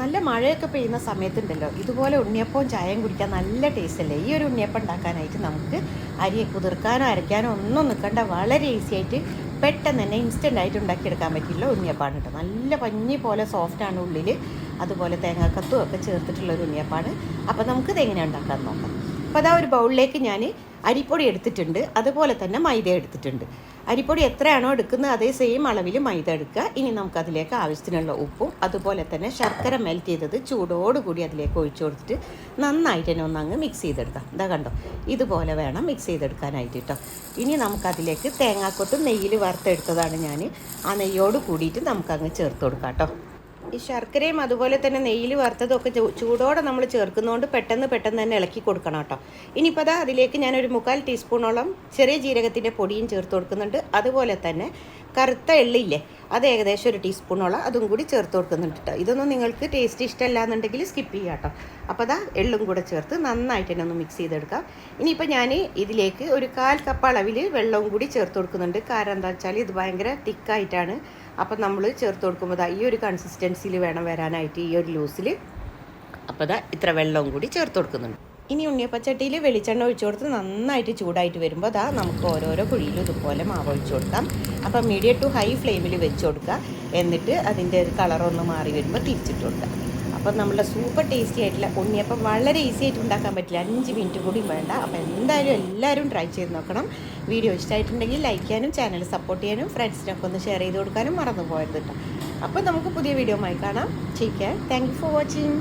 നല്ല മഴയൊക്കെ പെയ്യുന്ന സമയത്തുണ്ടല്ലോ ഇതുപോലെ ഉണ്ണിയപ്പവും ചായയും കുടിക്കാൻ നല്ല ടേസ്റ്റ് അല്ലേ ഈ ഒരു ഉണ്ണിയപ്പം ഉണ്ടാക്കാനായിട്ട് നമുക്ക് അരിയെ കുതിർക്കാനോ അരയ്ക്കാനോ ഒന്നും നിൽക്കണ്ട. വളരെ ഈസി ആയിട്ട് പെട്ടെന്ന് തന്നെ ഇൻസ്റ്റന്റ് ആയിട്ട് ഉണ്ടാക്കിയെടുക്കാൻ പറ്റില്ല ഉണ്ണിയപ്പാണ് കേട്ടോ. നല്ല പഞ്ഞി പോലെ സോഫ്റ്റാണ് ഉള്ളിൽ അതുപോലെ തേങ്ങാക്കത്തും ഒക്കെ ചേർത്തിട്ടുള്ള ഒരു ഉണ്ണിയപ്പാണ്. അപ്പോൾ നമുക്കിത് എങ്ങനെയാണ് ഉണ്ടാക്കാൻ നോക്കാം. അപ്പോൾ അതാ ഒരു ബൗളിലേക്ക് ഞാൻ അരിപ്പൊടി എടുത്തിട്ടുണ്ട്. അതുപോലെ തന്നെ മൈദ എടുത്തിട്ടുണ്ട്. അരിപ്പൊടി എത്രയാണോ എടുക്കുന്നത് അതേ സെയിം അളവിൽ മൈദ എടുക്കുക. ഇനി നമുക്ക് അതിലേക്ക് ആവശ്യത്തിനുള്ള ഉപ്പും അതുപോലെ തന്നെ ശർക്കര മെൽറ്റ് ചെയ്തത് ചൂടോടുകൂടി അതിലേക്ക് ഒഴിച്ചു കൊടുത്തിട്ട് നന്നായിട്ട് തന്നെ ഒന്നങ്ങ് മിക്സ് ചെയ്തെടുക്കാം. ഇതാ കണ്ടോ? ഇതുപോലെ വേണം മിക്സ് ചെയ്തെടുക്കാനായിട്ട് കേട്ടോ ഇനി നമുക്കതിലേക്ക് തേങ്ങാക്കൊട്ടും നെയ്യിൽ വറുത്തെടുത്തതാണ് ഞാൻ ആ നെയ്യോട് കൂടിയിട്ട് നമുക്കങ്ങ് ചേർത്ത് കൊടുക്കാം കേട്ടോ ഈ ശർക്കരയും അതുപോലെ തന്നെ നെയ്യിൽ വറുത്തതൊക്കെ ചൂടോടെ നമ്മൾ ചേർക്കുന്നതുകൊണ്ട് പെട്ടെന്ന് പെട്ടെന്ന് തന്നെ ഇളക്കി കൊടുക്കണം കേട്ടോ. ഇനിയിപ്പോൾ അതാ അതിലേക്ക് ഞാനൊരു മുക്കാൽ ടീസ്പൂണോളം ചെറിയ ജീരകത്തിന്റെ പൊടിയും ചേർത്ത് കൊടുക്കുന്നുണ്ട്. അതുപോലെ തന്നെ കറുത്ത എള്ളില്ലേ അത് ഏകദേശം ഒരു ടീസ്പൂണോളം അതും കൂടി ചേർത്ത് കൊടുക്കുന്നുണ്ട് കേട്ടോ ഇതൊന്നും നിങ്ങൾക്ക് ടേസ്റ്റ് ഇഷ്ടമല്ല എന്നുണ്ടെങ്കിൽ സ്കിപ്പ് ചെയ്യാം കേട്ടോ അപ്പോൾ അതാ എള്ളും കൂടെ ചേർത്ത് നന്നായിട്ട് തന്നെ ഒന്ന് മിക്സ് ചെയ്തെടുക്കാം. ഇനിയിപ്പോൾ ഞാൻ ഇതിലേക്ക് ഒരു കാൽ കപ്പ് അളവിൽ വെള്ളവും കൂടി ചേർത്ത് കൊടുക്കുന്നുണ്ട്. കാരണം എന്താ വെച്ചാൽ ഇത് ഭയങ്കര തിക്കായിട്ടാണ് അപ്പം നമ്മൾ ചേർത്ത് കൊടുക്കുമ്പോൾ ഈ ഒരു കൺസിസ്റ്റൻസിയിൽ വേണം വരാനായിട്ട് ഈ ഒരു ലൂസിൽ അപ്പോൾ ഇത്ര വെള്ളവും കൂടി ചേർത്ത് കൊടുക്കുന്നുണ്ട്. ഇനി ഉണ്ണിയപ്പച്ചട്ടിയിൽ വെളിച്ചെണ്ണ ഒഴിച്ചു കൊടുത്ത് നന്നായിട്ട് ചൂടായിട്ട് വരുമ്പോൾ അതാ നമുക്ക് ഓരോരോ കുഴിയിലും ഇതുപോലെ മാവ് ഒഴിച്ചു കൊടുക്കാം. അപ്പം മീഡിയം ടു ഹൈ ഫ്ലെയിമിൽ വെച്ച് കൊടുക്കുക. എന്നിട്ട് അതിന്റെ ഒരു കളറൊന്ന് മാറി വരുമ്പോൾ തിരിച്ചിട്ട് കൊടുക്കുക. അപ്പം നമ്മുടെ സൂപ്പർ ടേസ്റ്റി ആയിട്ടുള്ള ഉണ്ണിയപ്പം വളരെ ഈസി ആയിട്ട് ഉണ്ടാക്കാൻ പറ്റില്ല. അഞ്ച് മിനിറ്റ് കൂടി വേണ്ട. അപ്പോൾ എന്തായാലും എല്ലാവരും ട്രൈ ചെയ്ത് നോക്കണം. വീഡിയോ ഇഷ്ടമായിട്ടുണ്ടെങ്കിൽ ലൈക്ക് ചെയ്യാനും ചാനൽ സപ്പോർട്ട് ചെയ്യാനും ഫ്രണ്ട്സിനൊക്കെ ഒന്ന് ഷെയർ ചെയ്ത് കൊടുക്കാനും മറന്നു പോയത് കേട്ടോ അപ്പോൾ നമുക്ക് പുതിയ വീഡിയോ ആയി കാണാം. Care thank you for watching